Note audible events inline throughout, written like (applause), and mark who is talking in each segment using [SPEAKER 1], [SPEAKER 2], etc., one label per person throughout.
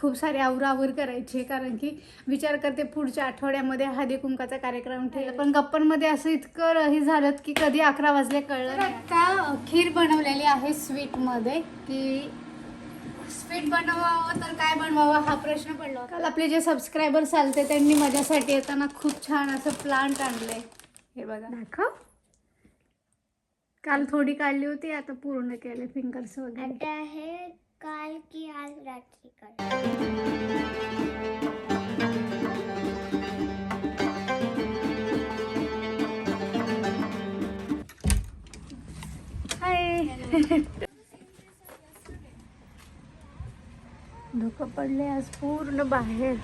[SPEAKER 1] खूप सारे आवरावर करायचे कारण की विचार करते पुढच्या आठवड्यामध्ये हळदी कुंकाचा कार्यक्रम ठेवला पण गप्पांमध्ये असं इतकं हे झालं की कधी अकरा वाजले कळलं. आता खीर बनवलेली आहे स्वीटमध्ये की स्वीट बनवावं तर काय बनवावं हा प्रश्न पडला काल आपले जे सबस्क्रायबर चालते त्यांनी माझ्यासाठी येताना खूप छान असं प्लांट आणले हे बघा. दाखव. काल थोडी काढली होती आता पूर्ण केले फिंगर्स वगैरे.
[SPEAKER 2] आता काल की आज रात्रि कर
[SPEAKER 1] हाय। धुकं पडले आज पूर्ण बाहेर.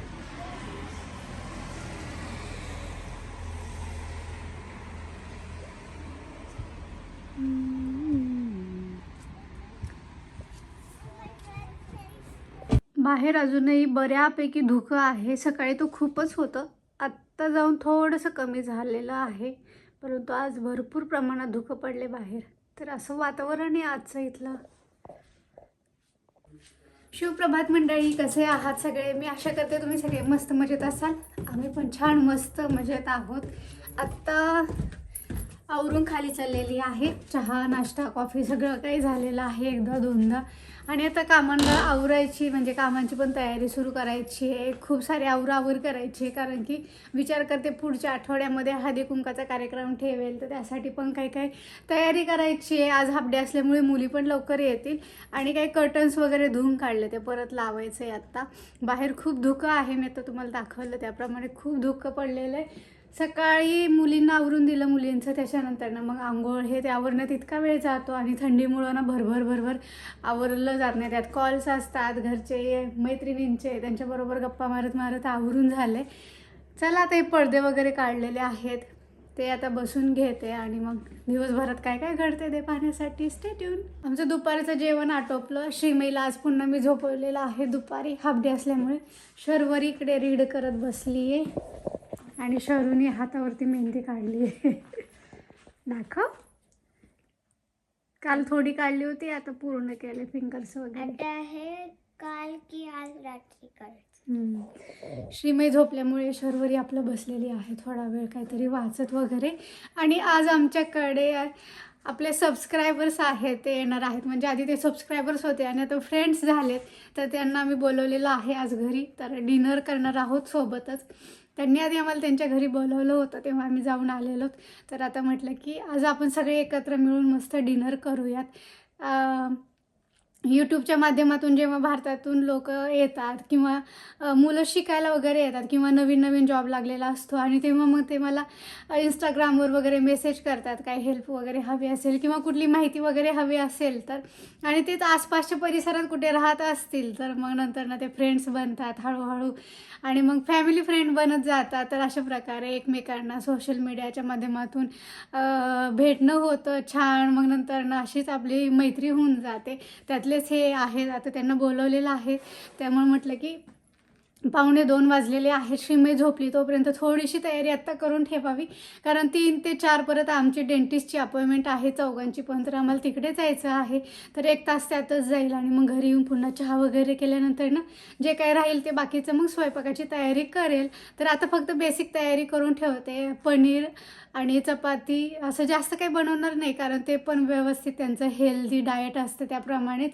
[SPEAKER 1] बाहेर अजूनही बऱ्यापैकी धुकं आहे. सकाळी तो खूपच होतं. आत्ता जाऊन थोडंसं कमी झालेलं आहे. परंतु आज भरपूर प्रमाणात धुकं पडले बाहेर. तर असं वातावरण आहे आजचं इथलं. शिवप्रभात मंडळी कसे आहात सगळे? मी आशा करते तुम्ही सगळे मस्त मजेत असाल. आम्ही पण छान मस्त मजेत आहोत. आत्ता आवरून खाली चाललेली आहे. चहा नाश्ता कॉफी सगळं काही झालेलं आहे एकदा दोनदा. आणि आता कामांना आवरायची म्हणजे कामांची पण तयारी सुरू करायची आहे. खूप सारे आवरावर करायची आहे कारण की विचार करते पुढच्या आठवड्यामध्ये हळदी कुंकाचा कार्यक्रम ठेवेल तर त्यासाठी पण काही काही तयारी करायची आहे. आज हाफडे असल्यामुळे मुली पण लवकर येतील. आणि काही कर्टन्स वगैरे धुवून काढले ते परत लावायचं आहे आत्ता. बाहेर खूप धुकं आहे मी आता तुम्हाला दाखवलं त्याप्रमाणे खूप धुकं पडलेलं आहे. सकाळी मुलींना आवरून दिलं मुलींचं त्याच्यानंतर ना मग आंघोळ हे ते आवरण्यात इतका वेळ जातो आणि थंडीमुळं ना भरभर भरभर आवरलं जात नाही. त्यात कॉल्स असतात घरचे मैत्रिणींचे त्यांच्याबरोबर गप्पा मारत मारत आवरून झाले. चला आता हे पडदे वगैरे काढलेले आहेत. ते आता बसून घेते आणि मग दिवसभरात काय काय घडते ते पाहण्यासाठी स्टेट्यून आमचं दुपारचं जेवण आटोपलं. श्रीमईला आज पुन्हा मी झोपवलेलं आहे दुपारी. हाफ डे असल्यामुळे शर्वरी इकडे रीड करत बसली आहे आणि शरूने हातावरती मेहंदी काढली आहे. दाखव. काल थोडी काढली होती आता पूर्ण केले फिंगर्स वगैरे.
[SPEAKER 2] हे काल की आज रात्री.
[SPEAKER 1] श्रीमय झोपल्यामुळे शर्वरी आपलं बसलेली आहे थोडा वेळ काहीतरी वाचत वगैरे. आणि आज आमच्याकडे आपले सबस्क्रायबर्स आहेत ते येणार आहेत. म्हणजे आधी ते सबस्क्रायबर्स होते आणि आता फ्रेंड्स झालेत. तर त्यांना आम्ही बोलवलेलं आहे आज घरी. तर डिनर करणार आहोत सोबतच. त्यांनी आधी आम्हाला त्यांच्या घरी बोलवलं होतं तेव्हा आम्ही जाऊन आलेलो तर आता म्हटलं की आज आपण सगळे एकत्र मिळून मस्त डिनर करूयात. यूट्यूबच्या माध्यमातून जेव्हा भारतातून लोक येतात किंवा मुलं शिकायला वगैरे येतात किंवा नवीन नवीन जॉब लागलेला असतो आणि तेव्हा मग ते मला इंस्टाग्रामवर वगैरे मेसेज करतात काय हेल्प वगैरे हवी असेल किंवा कुठली माहिती वगैरे हवी असेल तर. आणि तेच आसपासच्या परिसरात कुठे राहत असतील तर मग नंतर ना ते फ्रेंड्स बनतात हळूहळू. आणि मग फॅमिली फ्रेंड बनत जातात. तर अशा प्रकारे एकमेकांना सोशल मीडियाच्या माध्यमातून भेटणं होतं छान. मग नंतर ना अशीच आपली मैत्री होऊन जाते. त्यातले त्यातलेच हे आहेत आता त्यांना बोलवलेलं आहे. त्यामुळे म्हटलं की पावणे दोन वाजलेले आहेत. श्रीमय झोपली तोपर्यंत थोडीशी तयारी आत्ता करून ठेवावी. कारण तीन ते चार परत आमची डेंटिस्टची अपॉइंटमेंट आहे चौघांची पण. तर आम्हाला तिकडे जायचं आहे. तर एक तास त्यातच जाईल आणि मग घरी येऊन पुन्हा चहा वगैरे केल्यानंतर ना जे काय राहील ते बाकीचं मग स्वयंपाकाची तयारी करेल. तर आता फक्त बेसिक तयारी करून ठेवते. पनीर आणि चपाती असं जास्त काही बनवणार नाही कारण ते पण व्यवस्थित त्यांचं हेल्दी डाएट असतं त्याप्रमाणे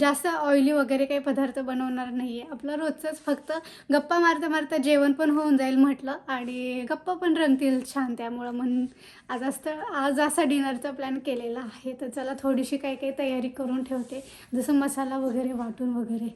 [SPEAKER 1] जास्त ऑइली वगैरे काही पदार्थ बनवणार नाही आहे आपलं रोजचंच फक्त गप्पा मारता मारता जेवण पण होऊन जाईल म्हटलं आणि गप्पा पण रंगतील छान त्यामुळं. म्हणून आज असतं आज असा डिनरचा प्लॅन केलेला आहे. तर चला थोडीशी काही काही तयारी करून ठेवते. जसं मसाला वगैरे वाटून वगैरे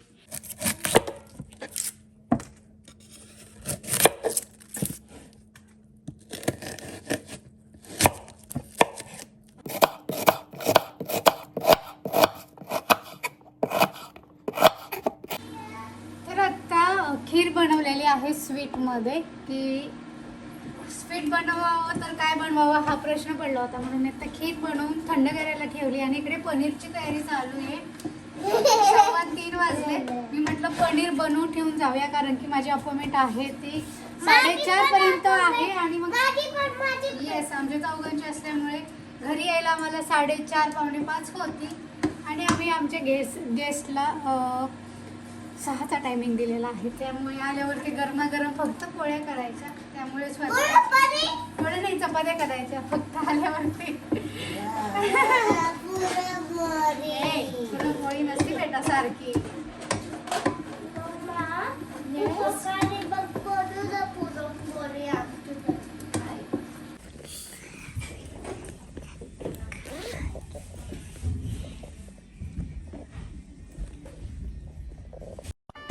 [SPEAKER 1] तर आत्ता खीर बनवलेली आहे स्वीटमध्ये की स्वीट बनवावं तर काय बनवावं हा प्रश्न पडला होता. म्हणून आता खीर बनवून थंड करायला ठेवली आणि इकडे पनीरची तयारी चालू आहे. सव्वा तीन वाजले. मी म्हटलं पनीर बनवून ठेवून जाऊया कारण की माझी अपॉइंटमेंट आहे ती साडेचार पर्यंत आहे आणि मग येस आमच्या चौघांची असल्यामुळे घरी यायला आम्हाला साडेचार पावणे पाच होती. आणि आम्ही आमच्या गेस्ट गेस्टला सहाचा टायमिंग दिलेला आहे. त्यामुळे आल्यावरती गरमागरम फक्त पोळ्या करायच्या. त्यामुळे पोळ्या नाही चपात्या करायच्या. फक्त आल्यावरती. पुरणपोळी नसती बेटा सारखी.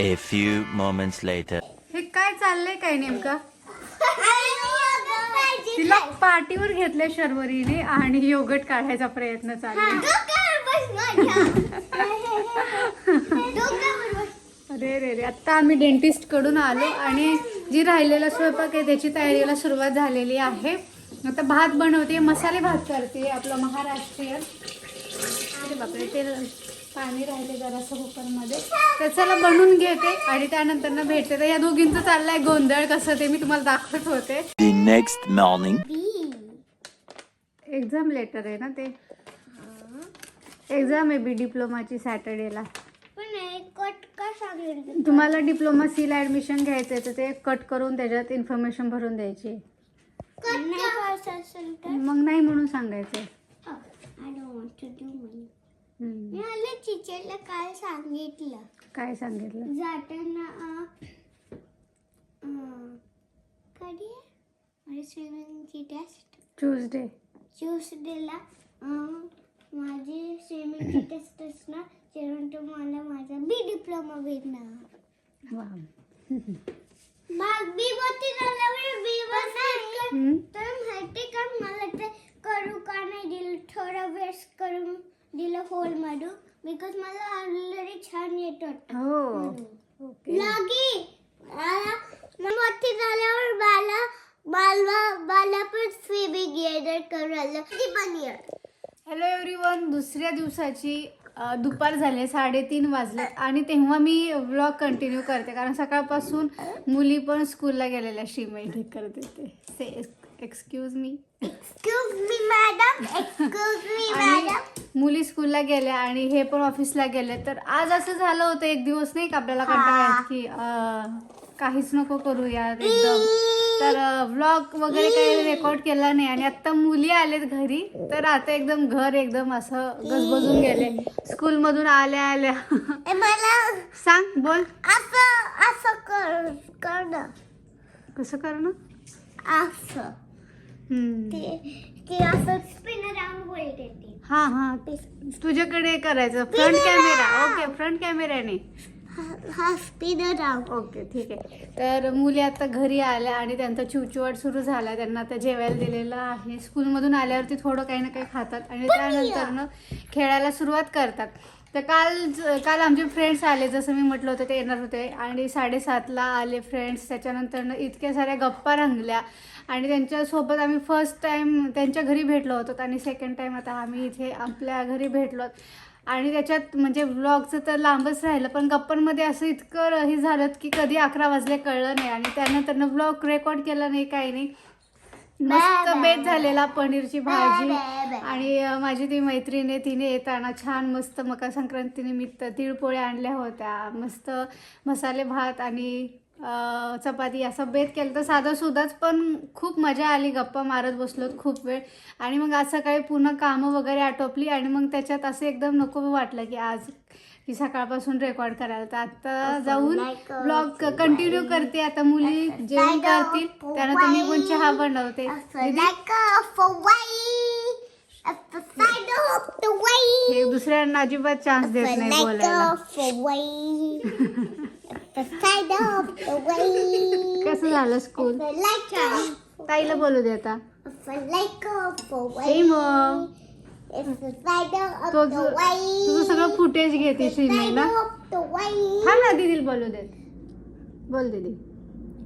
[SPEAKER 3] A few moments later.
[SPEAKER 1] हे काय चाललंय काय नेमकं? तिला पाठीवर घेतलंय शर्वरीने आणि योगट काढायचा प्रयत्न चाललाय अरे रे रे आत्ता आम्ही डेंटिस्टकडून आलो आणि जी राहिलेला स्वयंपाक आहे त्याची तयारीला सुरुवात झालेली आहे. आता भात बनवते मसाले भात करते आपलं महाराष्ट्रीयन. अरे बापरे ते पाणी राहिले जरासं कुकरमध्ये. तर चला बनवून घेते आणि त्यानंतर ना भेटते. तर या दोघींचं चाललंय गोंधळ कसं ते मी तुम्हाला दाखवत होते.
[SPEAKER 3] The next morning.
[SPEAKER 1] Exam later आहे ना ते. एक्झाम आहे बी डिप्लोमाची सॅटर्डेला
[SPEAKER 2] पण कट का सांगितलं
[SPEAKER 1] तुम्हाला डिप्लोमा सीला ऍडमिशन घ्यायचं आहे तर ते कट करून त्याच्यात इन्फॉर्मेशन भरून द्यायची. मग नाही म्हणून सांगायचं
[SPEAKER 2] मी आले टीचरला काय सांगितलं.
[SPEAKER 1] काय सांगितलं?
[SPEAKER 2] जाताना अं, कधी आहे? माझी स्विमिंगची टेस्ट
[SPEAKER 1] ट्यूजडे.
[SPEAKER 2] ट्यूसडेला माझी स्विमिंगची टेस्ट असणार. जेणेकरून मला माझा बी डिप्लोमा भेटणार.
[SPEAKER 1] वा
[SPEAKER 2] मग बी वरती झाल्यावर बी वर. तर माहिती का? मला ते करू का नाही दिलं? थोडा वेळेस करून दिलं होल मारू बिकॉज मला ऑलरेडी छान येत होतं.
[SPEAKER 1] हो ओके
[SPEAKER 2] लागी मला मग वरती झाल्यावर मला मला मला पण स्विमिंग येणार करायला. ती पण
[SPEAKER 1] हॅलो एव्हरीवन दुसऱ्या दिवसाची अ, दुपार झाले साडेतीन वाजले. आणि तेव्हा मी व्लॉग कंटिन्यू करते कारण सकाळपासून मुली पण स्कूलला गेलेल्या शिमई ठीक करते ते से excuse me
[SPEAKER 2] excuse me madam excuse me madam
[SPEAKER 1] मुली स्कूलला गेल्या आणि हे पण ऑफिसला गेले. तर आज असं झालं होतं एक दिवस नाही का आपल्याला कंटाळा की काहीच नको करूया एकदम. तर व्लॉग वगैरे काही रेकॉर्ड केला नाही आणि आता मुली आलेत घरी. तर आता एकदम घर एकदम असं गजबजून गेले. स्कूलमधून आल्या आल्या.
[SPEAKER 2] मला
[SPEAKER 1] सांग बोल.
[SPEAKER 2] असं असं कर कर ना
[SPEAKER 1] कसं करणं?
[SPEAKER 2] असं. ते ते असं राऊंड
[SPEAKER 1] हा हा. तुझ्याकडे करायचं. फ्रंट कॅमेरा ओके फ्रंट कॅमेऱ्याने
[SPEAKER 2] हा- राऊंड
[SPEAKER 1] ओके ठीक आहे. तर मुली आता घरी आल्या आणि त्यांचा चिवचिवाट सुरू झाला. त्यांना आता जेवायला दिलेलं आहे. स्कूलमधून आल्यावरती थोडं काही ना काही खातात आणि त्यानंतरनं खेळायला सुरुवात करतात. तर काल काल आमचे फ्रेंड्स आले. जसं मी म्हटलं होतं ते येणार होते. आणि साडेसातला आले फ्रेंड्स त्याच्यानंतरनं इतक्या साऱ्या गप्पा रंगल्या. आणि त्यांच्यासोबत आम्ही फर्स्ट टाईम त्यांच्या घरी भेटलो होतो. आणि सेकंड टाईम आता आम्ही इथे आपल्या घरी भेटलो. आणि त्याच्यात म्हणजे व्लॉगचं तर लांबच राहिलं. पण गप्पांमध्ये असं इतकं हे झालं की कधी अकरा वाजले कळलं नाही. आणि त्यानंतर व्लॉग रेकॉर्ड केला नाही काही नाही. मस्त बेत झालेला पनीरची भाजी. आणि माझी ती मैत्रीण आहे तिने येताना छान मस्त मकर संक्रांतीनिमित्त तिळपोळ्या आणल्या होत्या. मस्त मसाले भात आणि चपाती असं बेत केलं तर साधं सुद्धाच पण खूप मजा आली. गप्पा मारत बसलो खूप वेळ. आणि मग आज सकाळी पूर्ण कामं वगैरे आटोपली आणि मग त्याच्यात असं एकदम नको वाटलं की आज की सकाळपासून रेकॉर्ड करायला. तर आता जाऊन ब्लॉग कंटिन्यू करते. आता मुली जेवण करतील त्यानंतर मी पण चहा बनवते. हे दुसऱ्यांना अजिबात चान्स देत नाही बोलायला. कसं झालं स्कूल ताईला बोलू दे आता. हे मग. तो तुझं सगळं फुटेज घेते श्रीनी
[SPEAKER 2] side
[SPEAKER 1] ना दीदीला बोलू दे बोल दीदी.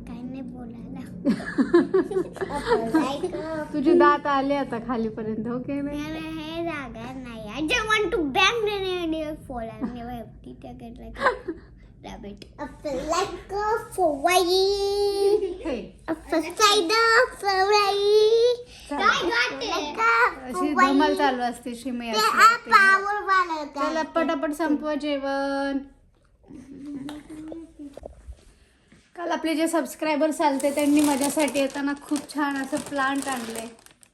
[SPEAKER 2] काय नाही बोलायला (laughs)
[SPEAKER 1] तुझे दात आले आता खालीपर्यंत हो की नाही
[SPEAKER 2] मला हे जागा नाही. Want to bang the near fall (laughs) a rabbit. Up like a Hawaii.
[SPEAKER 1] हे,
[SPEAKER 2] Up the side of Hawaii.
[SPEAKER 1] चला.
[SPEAKER 2] I got it. Like a
[SPEAKER 1] अशी. धमाल चालू असते
[SPEAKER 2] ते
[SPEAKER 1] असते
[SPEAKER 2] वाला
[SPEAKER 1] चला
[SPEAKER 2] guy.
[SPEAKER 1] पटापट संपवा जेवण काल आपले जे सबस्क्रायबर्स आलते त्यांनी माझ्यासाठी येताना खूप छान असं प्लांट आणले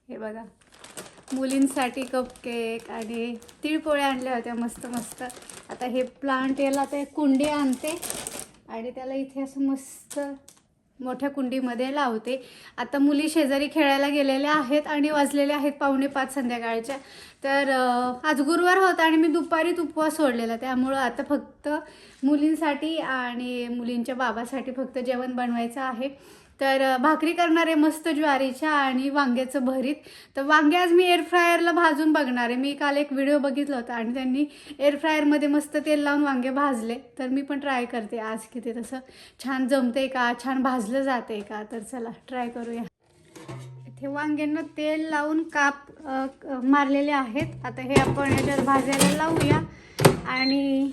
[SPEAKER 1] हे बघा मुलींसाठी कपकेक आणि तिळपोळ्या आणल्या होत्या मस्त मस्त आता हे प्लांट याला ते कुंडी आणते आणि त्याला इथे असं मस्त मोठ्या कुंडीमध्ये लावते. आता मुली शेजारी खेळायला गेलेल्या आहेत आणि वाजलेले आहेत पावणे पाच संध्याकाळच्या. तर आज गुरुवार होता आणि मी दुपारीत उपवास सोडलेला. त्यामुळं आता फक्त मुलींसाठी आणि मुलींच्या बाबासाठी फक्त जेवण बनवायचं आहे. तर भाकरी करणारे मस्त ज्वारीच्या आणि वांग्याचं भरीत. तर वांगे आज मी एअरफ्रायरला भाजून बघणार आहे. मी काल एक व्हिडिओ बघितला होता आणि त्यांनी एअर फ्रायरमध्ये मस्त तेल लावून वांगे भाजले. तर मी पण ट्राय करते. आज किती तसं छान जमते का? छान भाजलं जाते का? तर चला ट्राय करूया. इथे वांग्यांना तेल लावून काप मारलेले आहेत. आता हे आपण याच्यात भाजायला लावूया. आणि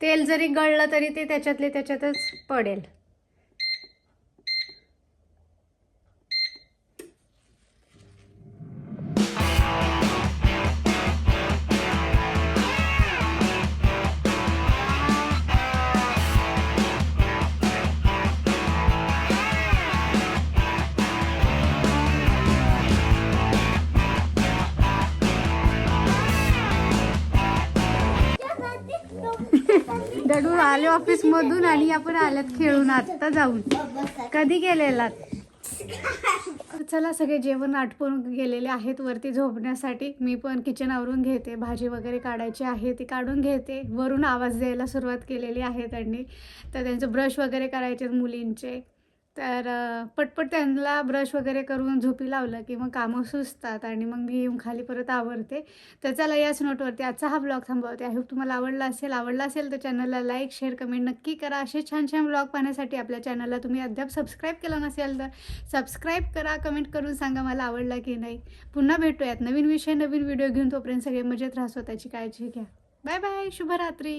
[SPEAKER 1] तेल जरी गळलं तरी ते त्याच्यातले त्याच्यातच पडेल. आले ऑफिस मधून आणि आपण आल्यात खेळून आता जाऊन. कधी गेलेलात? चला सगळे जेवण आटपून गेलेले आहेत वरती झोपण्यासाठी. मी पण किचन आवरून घेते. भाजी वगैरे काढायची आहे ती काढून घेते. वरून आवाज द्यायला सुरुवात केलेली आहे त्यांनी. तर त्यांचं ब्रश वगैरे करायचे आहेत मुलींचे. तर पटपट त्यांना ब्रश वगैरे करून झोपी लावलं की मग कामं सुचतात आणि मग मी येऊन खाली परत आवरते. तर चला याच नोटवरती आजचा हा ब्लॉग थांबवते. आय होप तुम्हाला आवडला असेल. आवडला असेल तर चॅनलला लाईक शेअर कमेंट नक्की करा. असे छान छान ब्लॉग पाहण्यासाठी आपल्या चॅनलला तुम्ही अद्याप सबस्क्राईब केलं नसेल तर सबस्क्राईब करा. कमेंट करून सांगा मला आवडला की नाही. पुन्हा भेटूयात. नवीन विषय नवीन व्हिडिओ घेऊन तोपर्यंत सगळे मजेत राहा. स्वतःची काळजी घ्या. बाय बाय शुभरात्री.